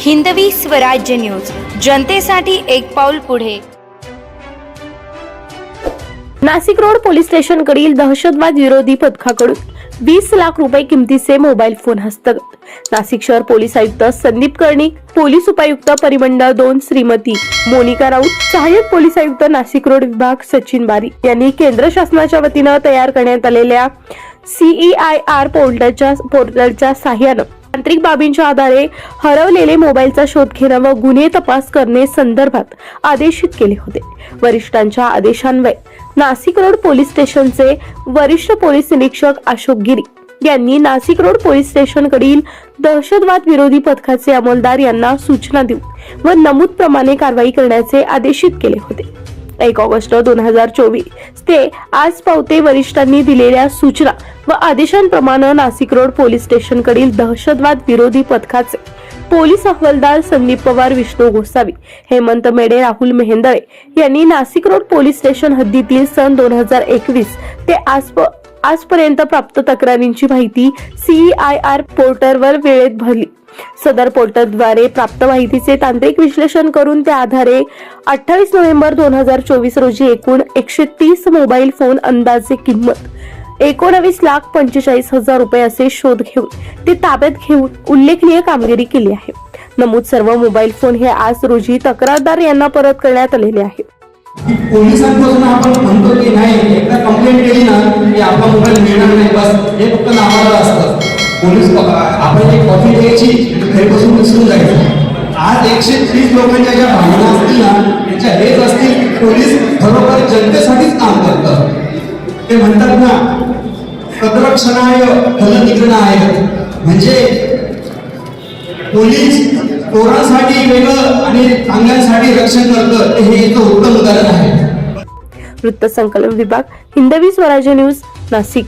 Hindavi Swarajya news. जनतेसाठी एक पाऊल पुढे. नाशिक रोड पोलीस स्टेशनकडील दहशतवाद विरोधी पथकाकडून वीस लाख रुपये किमतीचे मोबाईल फोन हस्तगत. नाशिक शहर पोलीस आयुक्त संदीप कर्णिक पोलीस उपायुक्त परिमंडळ दोन श्रीमती मोनिका राऊत सहाय्यक पोलीस आयुक्त नाशिक रोड विभाग सचिन बारी यांनी केंद्र शासनाच्या वतीनं तयार करण्यात आलेल्या सीईआय आर पोर्टलच्या पोर्टलच्या साह्यानं तांत्रिक बाबींच्या आधारे हरवलेले मोबाईलचा शोध घेणं व गुन्हे तपास करणे संदर्भात आदेशित केले होते. वरिष्ठांच्या आदेशान्वये नाशिक रोड पोलीस स्टेशनचे वरिष्ठ पोलीस निरीक्षक अशोक गिरी यांनी नाशिक रोड पोलीस स्टेशनकडील दहशतवाद विरोधी पथकाचे अंमलदार यांना सूचना देऊन व नमूद प्रमाणे कारवाई करण्याचे आदेशित केले होते. एक ऑगस्ट दोन हजार चोवीस ते आज पावते वरिष्ठांनी दिलेल्या सूचना व आदेशांप्रमाणे नाशिक रोड पोलीस स्टेशनकडील दहशतवाद विरोधी पथकाचे पोलीस हवालदार संदीप पवार विष्णू गोसावी हेमंत मेडे राहुल मेहेंदळे यांनी नाशिक रोड पोलीस स्टेशन हद्दीतील सन दोन हजार एकवीस ते आज आजपर्यंत प्राप्त तक्रारींची माहिती सीआय आर पोर्टलवर वेळेत भरली. सदर पोर्टलद्वारे प्राप्त माहितीचे तांत्रिक विश्लेषण करून त्या आधारे अठ्ठावीस नोव्हेंबर दोन हजार चोवीस रोजी एकूण एकशे तीस मोबाईल फोन अंदाजे किंमत एकोणवीस लाख पंचेचाळीस हजार रुपये असे शोध घेऊन ते ताब्यात घेऊन उल्लेखनीय कामगिरी केली आहे. नमूद सर्व मोबाईल फोन हे आज रोजी तक्रारदार यांना परत करण्यात आलेले आहे. पोलिसांपासून आपण म्हणतो की नाही एकदा कंप्लेंट केली ना की आपला मोबाईल मिळणार नाही बस हे फक्त नावाला असतं. पोलीस आपण एक कॉफी द्यायची आणि घरी बसून विसरून जायचं. आज एकशे तीस लोकांच्या ज्या भावना असतील ना त्यांच्या हेच असतील पोलीस खरोखर जनतेसाठीच काम करतात ते म्हणतात सदरक्षणाय फलनिग्रणाय म्हणजे पोलीस पोरांसाठी वेगळं आणि चांगल्यांसाठी रक्षण करतं हे इथं उत्तम उदाहरण आहे. वृत्तसंकलन विभाग हिंदवी स्वराज्य न्यूज नाशिक.